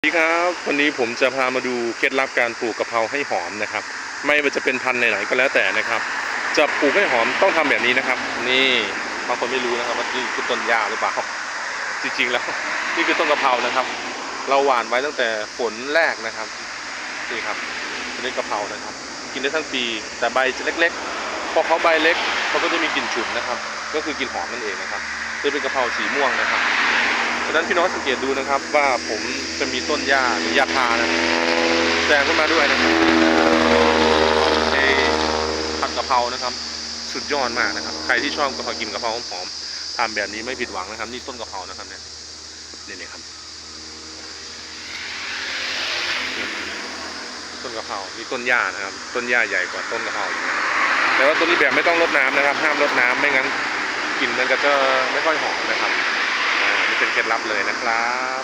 สวัสดีครับวันนี้ผมจะพามาดูเคล็ดลับการปลูกกะเพราให้หอมนะครับ ไม่ว่าจะเป็นพันธุ์ไหนๆก็แล้วแต่นะครับ จะปลูกให้หอมต้องทำแบบนี้นะครับ นี่บางคนไม่รู้นะครับว่านี่คือต้นหญ้าหรือเปล่าจริงๆแล้วนี่คือต้นกะเพรานะครับ เราหว่านไว้ตั้งแต่ฝนแรกนะครับนี่ครับอันนี้กะเพรานะครับ กินได้ทั้งปี แต่ใบจะเล็กๆพอเขาใบเล็กเขาก็จะมีกลิ่นฉุนนะครับ ก็คือกลิ่นหอมนั่นเองนะครับจะเป็นกะเพราสีม่วงนะครับ ดังนั้นพี่น้องสังเกตดูนะครับว่าผมจะมีต้นหญ้าหรือยาคานะแซงขึ้นมาด้วยนะครับในผัดกะเพรานะครับ สุดยอดมากนะครับ ใครที่ชอบกะเพรากินกะเพราหอมๆทำแบบนี้ไม่ผิดหวังนะครับ นี่ต้นกะเพรานะครับเนี่ยนี่นี่ครับต้นกะเพรานี่ต้นหญ้านะครับ ต้นหญ้าใหญ่กว่าต้นกะเพราอีกนะแต่ว่าต้นนี้แบบไม่ต้องรดน้ำนะครับ ห้ามรดน้ำไม่งั้นกลิ่นมันก็จะไม่ค่อยหอมนะครับ ล็ดลับเลยนะครับ